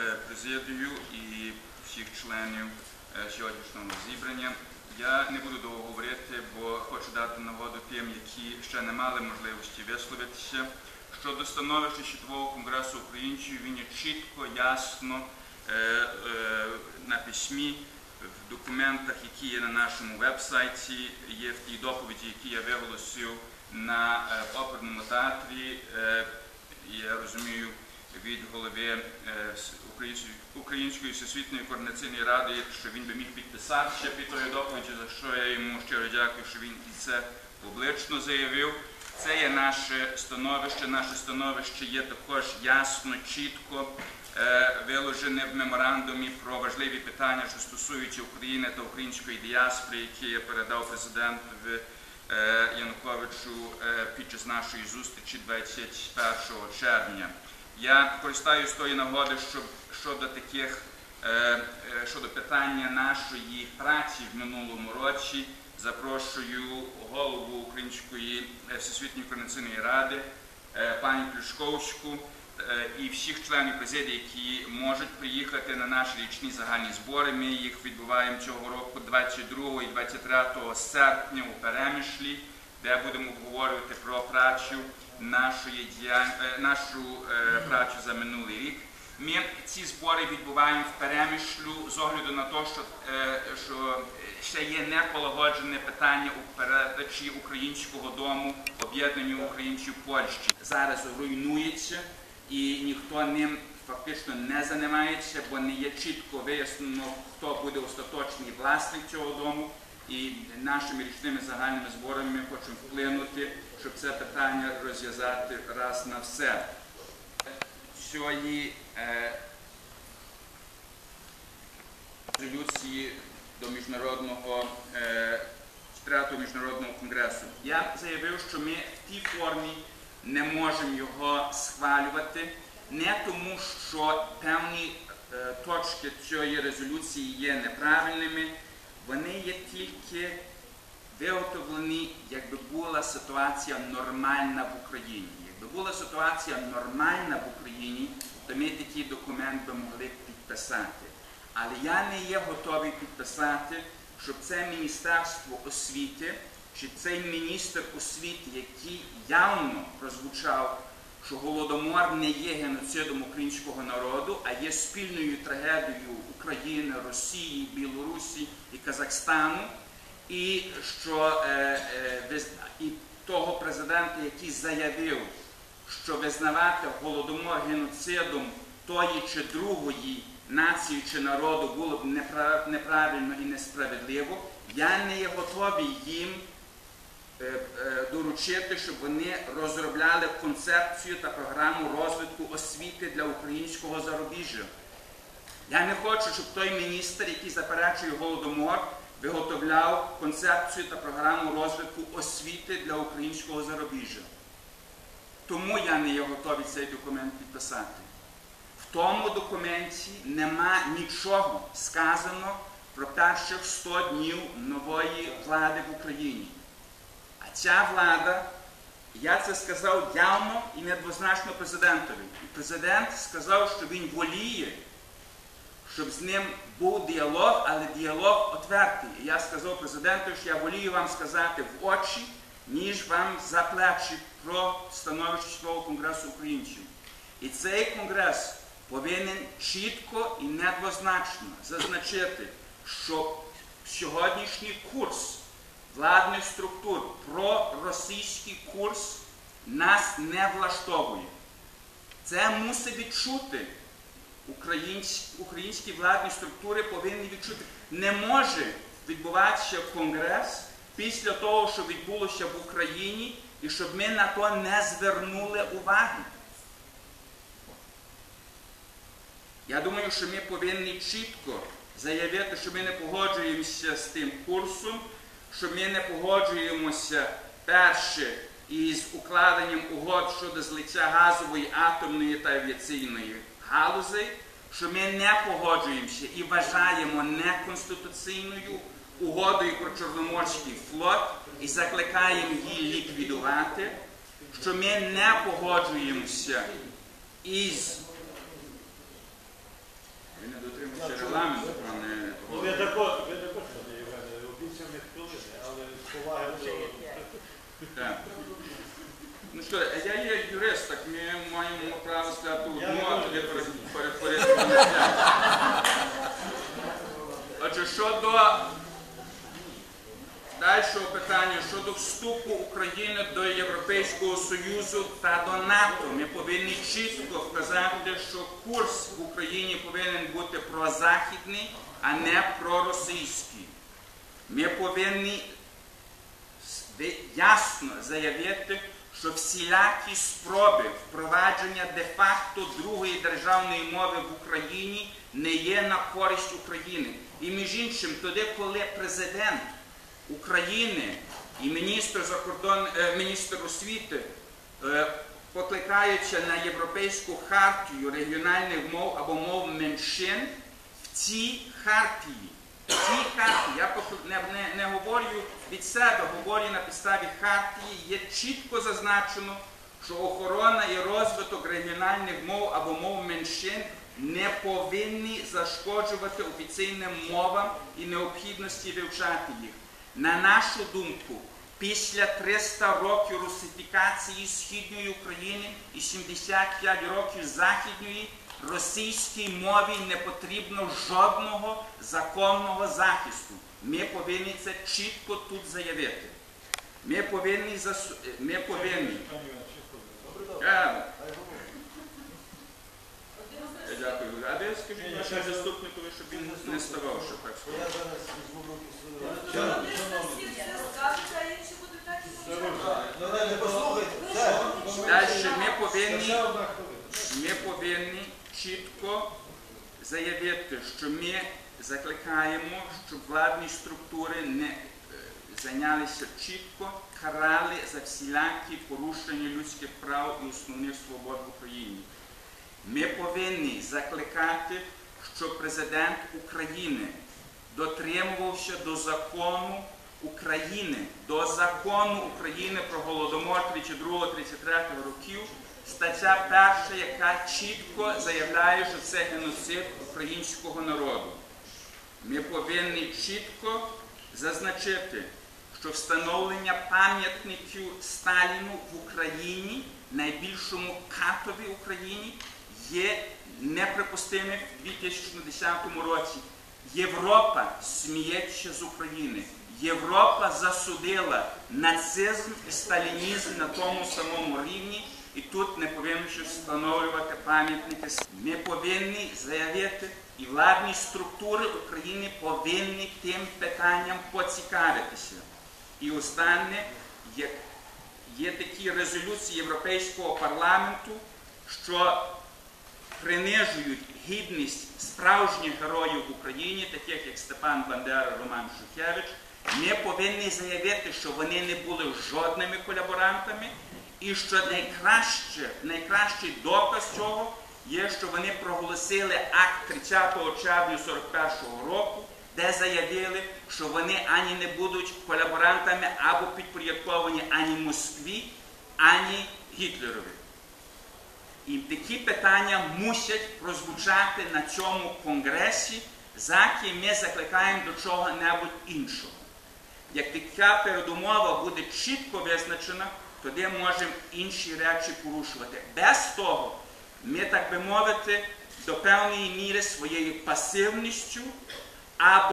Е, президію і всіх членів е, сьогоднішнього зібрання. Я не буду довго говорити, бо хочу дати нагоду тим, які ще не мали можливості висловитися. Щодо становища Світового конгресу українців, він є чітко, ясно е, на письмі, в документах, які є на нашому веб-сайті, є в тій доповіді, які я виголосив на оперному театрі. Я розумію, від голови е, Української- всесвітньої координаційної ради, що він би міг підписатися під тою доповіді, за що я йому щиро дякую, що він і це публічно заявив. Це є наше становище. Наше становище є також ясно, чітко е, виложене в меморандумі про важливі питання, що стосуються України та української діаспори, які я передав президентові е, Януковичу під час нашої зустрічі 21 червня. Я користаюсь тої нагоди, щоб щодо таких е, е, щодо питання нашої праці в минулому році запрошую голову Української е, всесвітньої координаційної ради пані Плюшковську і всіх членів президії, які можуть приїхати на наші річні загальні збори. Ми їх відбуваємо цього року 22 і 23 серпня у Перемишлі, де будемо обговорювати про працю нашої е, нашу е, працю за минулий рік. Ми ці збори відбуваємо в перемішлю з огляду на те, що, е, що ще є неполагоджене питання у передачі українського дому об'єднанню українців Польщі. Зараз руйнується і ніхто ним фактично не займається, бо не є чітко вияснено, хто буде остаточний власник цього дому. І нашими річними загальними зборами ми хочемо вплинути, щоб це питання розв'язати раз на все. Сьогодні е, резолюції до міжнародного е, міжнародного конгресу. Я заявив, що ми в тій формі не можемо його схвалювати, не тому, що певні е, точки цієї резолюції є неправильними, вони є тільки виготовлені, якби була ситуація нормальна в Україні. Якби була ситуація нормальна в Україні, то ми такий документ би могли підписати. Але я не є готовий підписати, щоб це Міністерство освіти чи цей міністр освіти, який явно прозвучав, що голодомор не є геноцидом українського народу, а є спільною трагедією України, Росії, Білорусі і Казахстану, і що е, е, і того президента, який заявив, що визнавати голодомор геноцидом тої чи другої нації чи народу було б непра- неправильно і несправедливо, я не є готовий їм доручити, щоб вони розробляли концепцію та програму розвитку освіти для українського зарубіжжя. Я не хочу, щоб той міністр, який заперечує голодомор, виготовляв концепцію та програму розвитку освіти для українського зарубіжжя. Тому я не є готовий цей документ підписати. В тому документі нема нічого сказано про перших 100 днів нової влади в Україні. Ця влада, я це сказав явно і недвозначно президентові. І президент сказав, що він воліє, щоб з ним був діалог, але діалог отвертий. І я сказав президенту, що я волію вам сказати в очі, ніж вам за плечі про становище Світового конгресу українців. І цей конгрес повинен чітко і недвозначно зазначити, що сьогоднішній курс владних структур про російський курс нас не влаштовує. Це мусить відчути українські владні структури повинні відчути. Не може відбуватися конгрес після того, що відбулося в Україні, і щоб ми на то не звернули уваги. Я думаю, що ми повинні чітко заявити, що ми не погоджуємося з тим курсом, що ми не погоджуємося перше із укладенням угод щодо злиття газової, атомної та авіаційної галузей, що ми не погоджуємося і вважаємо неконституційною угодою про Чорноморський флот і закликаємо її ліквідувати, що ми не погоджуємося із не дотримуюся регламенту, пане Ну, ви пане Євгене, обіцяні хвилини, але з поваги до... Ну що, я є юрист, так ми маємо право сказати одну, а тоді перетворити. Отже, щодо дальшого питання, щодо вступу України до Європейського Союзу та до НАТО, ми повинні чітко вказати, що курс в Україні повинен бути прозахідний, а не проросійський. Ми повинні ви- ясно заявити, що всілякі спроби впровадження де-факто другої державної мови в Україні не є на користь України. І між іншим, тоді, коли президент України і міністр закордон, е, міністр освіти, е, покликаючи на Європейську хартію регіональних мов або мов меншин, в цій хартії в цій хартії, я не, не, не говорю від себе, говорю на підставі хартії, є чітко зазначено, що охорона і розвиток регіональних мов або мов меншин не повинні зашкоджувати офіційним мовам і необхідності вивчати їх. На нашу думку, після 300 років русифікації Східної України і 75 років Західної, російській мові не потрібно жодного законного захисту. Ми повинні це чітко тут заявити. Ми повинні засу... ми повинні. Е, е, Дякую. А ви скажіть вашому заступникові, щоб він не ставав, що так Я зараз візьму руки. Ну. Все. Далі ми повинні. Ми повинні чітко заявити, що ми закликаємо, щоб владні структури не е, зайнялися чітко, карали за всілякі порушення людських прав і основних свобод в Україні. Ми повинні закликати, щоб президент України дотримувався до закону України, до закону України про Голодомор 32-33 років, стаття 1, яка чітко заявляє, що це геноцид українського народу. Ми повинні чітко зазначити, що встановлення пам'ятників Сталіну в Україні, найбільшому катові Україні, є неприпустимим в 2010 році. Європа сміється з України. Європа засудила нацизм і сталінізм на тому самому рівні, і тут не повинні встановлювати пам'ятники. Ми повинні заявити, і владні структури України повинні тим питанням поцікавитися. І останнє, є, є такі резолюції Європейського парламенту, що принижують гідність справжніх героїв в Україні, таких як Степан Бандера, Роман Шухевич, ми повинні заявити, що вони не були жодними колаборантами, і що найкраще, найкращий доказ цього є, що вони проголосили акт 30 червня 41-го року, де заявили, що вони ані не будуть колаборантами або підпорядковані ані Москві, ані Гітлерові. І такі питання мусять прозвучати на цьому конгресі, заки ми закликаємо до чого-небудь іншого. Як така передумова буде чітко визначена, тоді можемо інші речі порушувати. Без того, ми, так би мовити, до певної міри своєю пасивністю або